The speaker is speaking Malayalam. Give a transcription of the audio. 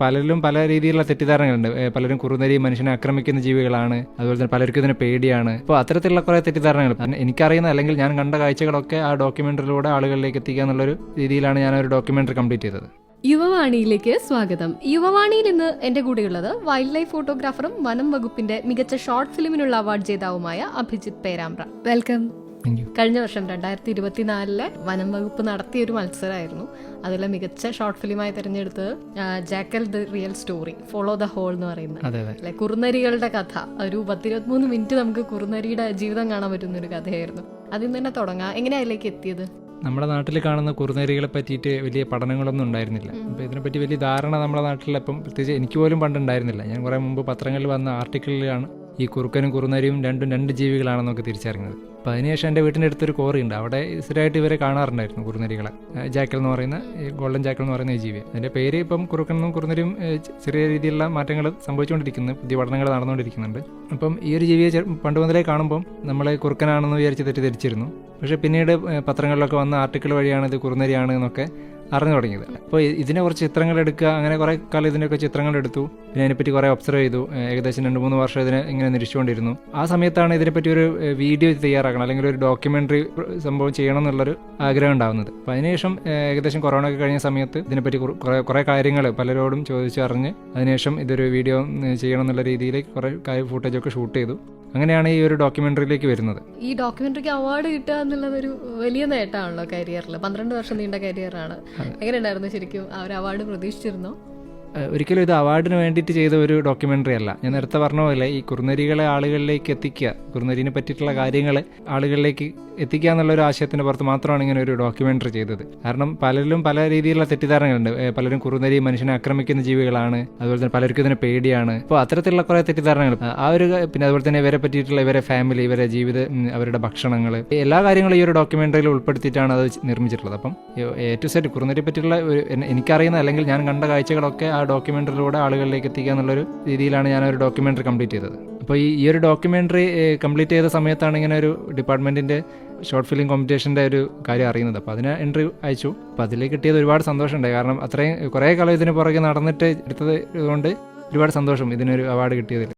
പലരിലും പല രീതിയിലുള്ള തെറ്റിദ്ധാരണകളുണ്ട്. പലരും കുറുനരി മനുഷ്യനെ ആക്രമിക്കുന്ന ജീവികളാണ്. അതുപോലെ തന്നെ പലർക്കും ഇതിനെ പേടിയാണ്. അപ്പോൾ അത്തരത്തിലുള്ള കുറേ തെറ്റിദ്ധാരണകൾ. എനിക്കറിയുന്ന അല്ലെങ്കിൽ ഞാൻ കണ്ട കാഴ്ചകളൊക്കെ ആ ഡോക്യുമെന്ററിലൂടെ ആളുകളിലേക്ക് എത്തിക്കുക എന്നുള്ളൊരു രീതിയിലാണ് ഞാൻ ഒരു ഡോക്യുമെന്ററി കംപ്ലീറ്റ് ചെയ്തത്. യുവവാണിയിലേക്ക് സ്വാഗതം. യുവവാണിയിൽ ഇന്ന് എന്റെ കൂടെയുള്ളത് വൈൽഡ് ലൈഫ് ഫോട്ടോഗ്രാഫറും വനം വകുപ്പിന്റെ മികച്ച ഷോർട്ട് ഫിലിമിനുള്ള അവാർഡ് ജേതാവുമായ അഭിജിത് പേരാമ്പ്ര. വെൽക്കം. കഴിഞ്ഞ വർഷം രണ്ടായിരത്തി ഇരുപത്തിനാലിലെ വനം വകുപ്പ് നടത്തിയ ഒരു മത്സരമായിരുന്നു. അതിലെ മികച്ച ഷോർട്ട് ഫിലിമായി തിരഞ്ഞെടുത്തത് jackal the real story follow the hole എന്ന് പറയുന്നത്. കുറുനരികളുടെ കഥ. ഒരു പത്തിരുപത്തിമൂന്ന് മിനിറ്റ് നമുക്ക് കുറുനരിയുടെ ജീവിതം കാണാൻ പറ്റുന്ന ഒരു കഥയായിരുന്നു. അതിൽ തന്നെ തുടങ്ങാം. എങ്ങനെയാ അതിലേക്ക് എത്തിയത്? നമ്മുടെ നാട്ടിൽ കാണുന്ന കുറുനരികളെ പറ്റിയിട്ട് വലിയ പഠനങ്ങളൊന്നും ഉണ്ടായിരുന്നില്ല. അപ്പോൾ ഇതിനെപ്പറ്റി വലിയ ധാരണ നമ്മുടെ നാട്ടിൽ അപ്പം പ്രത്യേകിച്ച് എനിക്ക് പോലും പണ്ട് ഉണ്ടായിരുന്നില്ല ഞാൻ കുറേ മുമ്പ് പത്രങ്ങളിൽ വന്ന ആർട്ടിക്കിളിലാണ് ഈ കുറുക്കനും കുറുനരിയും രണ്ടും രണ്ട് ജീവികളാണെന്നൊക്കെ തിരിച്ചറിഞ്ഞത്. അപ്പോൾ അതിനുശേഷം എന്റെ വീട്ടിന്റെ അടുത്തൊരു കോറിയുണ്ട് അവിടെ സ്ഥിരമായിട്ട് ഇവരെ കാണാറുണ്ടായിരുന്നു കുറുനരികളെ. ജാക്കൽ എന്ന് പറയുന്ന ഗോൾഡൻ ജാക്കൽ എന്ന് പറയുന്ന ഈ ജീവി. അതിന്റെ പേര് ഇപ്പം കുറുക്കനും കുറുനരിയും ചെറിയ രീതിയിലുള്ള മാറ്റങ്ങൾ സംഭവിച്ചുകൊണ്ടിരിക്കുന്നു പുതിയ പഠനങ്ങൾ നടന്നുകൊണ്ടിരിക്കുന്നുണ്ട്. അപ്പം ഈ ഒരു ജീവിയെ പണ്ട് മുതലേ കാണുമ്പം നമ്മൾ കുറുക്കനാണെന്ന് വിചാരിച്ച് തെറ്റിദ്ധരിച്ചിരുന്നു. പക്ഷേ പിന്നീട് പത്രങ്ങളിലൊക്കെ വന്ന ആർട്ടിക്കിൾ വഴിയാണ് ഇത് കുറുനരിയാണ് എന്നൊക്കെ അറിഞ്ഞു തുടങ്ങിയത്. അപ്പോൾ ഇതിനെ കുറച്ച് ചിത്രങ്ങൾ എടുക്കുക അങ്ങനെ കുറേ കാലം ഇതിന്റെയൊക്കെ ചിത്രങ്ങൾ എടുത്തു. പിന്നെ അതിനെപ്പറ്റി കുറേ ഒബ്സർവ് ചെയ്തു. ഏകദേശം രണ്ട് മൂന്ന് വർഷം ഇതിനെ ഇങ്ങനെ നിരീക്ഷിച്ചുകൊണ്ടിരുന്നു. ആ സമയത്താണ് ഇതിനെപ്പറ്റി ഒരു വീഡിയോ തയ്യാറാക്കണം അല്ലെങ്കിൽ ഒരു ഡോക്യുമെന്ററി സംഭവം ചെയ്യണം എന്നുള്ളൊരു ആഗ്രഹം ഉണ്ടാകുന്നത് അപ്പോൾ അതിനുശേഷം ഏകദേശം കൊറോണ ഒക്കെ കഴിഞ്ഞ സമയത്ത് ഇതിനെപ്പറ്റി കുറേ കുറേ കാര്യങ്ങൾ പലരോടും ചോദിച്ചറിഞ്ഞ് അതിനുശേഷം ഇതൊരു വീഡിയോ ചെയ്യണം എന്നുള്ള രീതിയിൽ കുറേ ഫുട്ടേജൊക്കെ ഷൂട്ട് ചെയ്തു. അങ്ങനെയാണ് ഈ ഒരു ഡോക്യുമെന്ററിയിലേക്ക് വരുന്നത്. ഈ ഡോക്യുമെന്ററിക്ക് അവാർഡ് കിട്ടുക എന്നുള്ളത് ഒരു വലിയ നേട്ടമാണല്ലോ കരിയറിൽ പന്ത്രണ്ട് വർഷം നീണ്ട കരിയറാണ്. എങ്ങനെയുണ്ടായിരുന്നു ശരിക്കും അവർ ഒരു അവാർഡ് പ്രതീക്ഷിച്ചിരുന്നോ? ഒരിക്കലും ഇത് അവാർഡിന് വേണ്ടിയിട്ട് ചെയ്ത ഒരു ഡോക്യുമെന്ററി അല്ല. ഞാൻ നേരത്തെ പറഞ്ഞ പോലെ ഈ കുറുനരികളെ ആളുകളിലേക്ക് എത്തിക്കുക കുറുനരിനെ പറ്റിയിട്ടുള്ള കാര്യങ്ങൾ ആളുകളിലേക്ക് എത്തിക്കുക എന്നുള്ള ഒരു ആശയത്തിന് പുറത്ത് മാത്രമാണ് ഇങ്ങനെ ഒരു ഡോക്യുമെന്ററി ചെയ്തത്. കാരണം പലരിലും പല രീതിയിലുള്ള തെറ്റിദ്ധാരണകളുണ്ട്. പലരും കുറുനരി മനുഷ്യനെ ആക്രമിക്കുന്ന ജീവികളാണ് അതുപോലെ തന്നെ പലർക്കും ഇതിനെ പേടിയാണ്. അപ്പോൾ അത്തരത്തിലുള്ള കുറേ തെറ്റിദ്ധാരണകൾ ആ ഒരു പിന്നെ അതുപോലെ തന്നെ ഇവരെ പറ്റിയിട്ടുള്ള ഇവരെ ഫാമിലി ഇവരെ ജീവിത അവരുടെ ഭക്ഷണങ്ങൾ എല്ലാ കാര്യങ്ങളും ഈ ഒരു ഡോക്യുമെന്ററിയിൽ ഉൾപ്പെടുത്തിയിട്ടാണ് അത് നിർമ്മിച്ചിട്ടുള്ളത്. അപ്പം എ ടു സെറ്റ് കുറുനരിയെ പറ്റിയുള്ള ഒരു എനിക്കറിയുന്ന അല്ലെങ്കിൽ ഞാൻ കണ്ട കാഴ്ചകളൊക്കെ ഡോക്യുമെന്ററിലൂടെ ആളുകളിലേക്ക് എത്തിക്കുക എന്നുള്ളൊരു രീതിയിലാണ് ഞാൻ ഒരു ഡോക്യുമെന്ററി കംപ്ലീറ്റ് ചെയ്തത്. അപ്പോൾ ഈ ഈ ഒരു ഡോക്യുമെന്ററി കംപ്ലീറ്റ് ചെയ്ത സമയത്താണ് ഇങ്ങനെ ഒരു ഡിപ്പാർട്ട്മെന്റിന്റെ ഷോർട്ട് ഫിലിം കോമ്പറ്റീഷന്റെ ഒരു കാര്യം അറിയുന്നത്. അപ്പോൾ അതിന് എൻട്രി അയച്ചു. അപ്പോൾ അതിൽ കിട്ടിയത് ഒരുപാട് സന്തോഷമുണ്ടായി. കാരണം അത്രയും കുറേ കാലം ഇതിന് പുറകെ നടന്നിട്ട് എടുത്തത് കൊണ്ട് ഒരുപാട് സന്തോഷം ഇതിനൊരു അവാർഡ് കിട്ടിയതിൽ.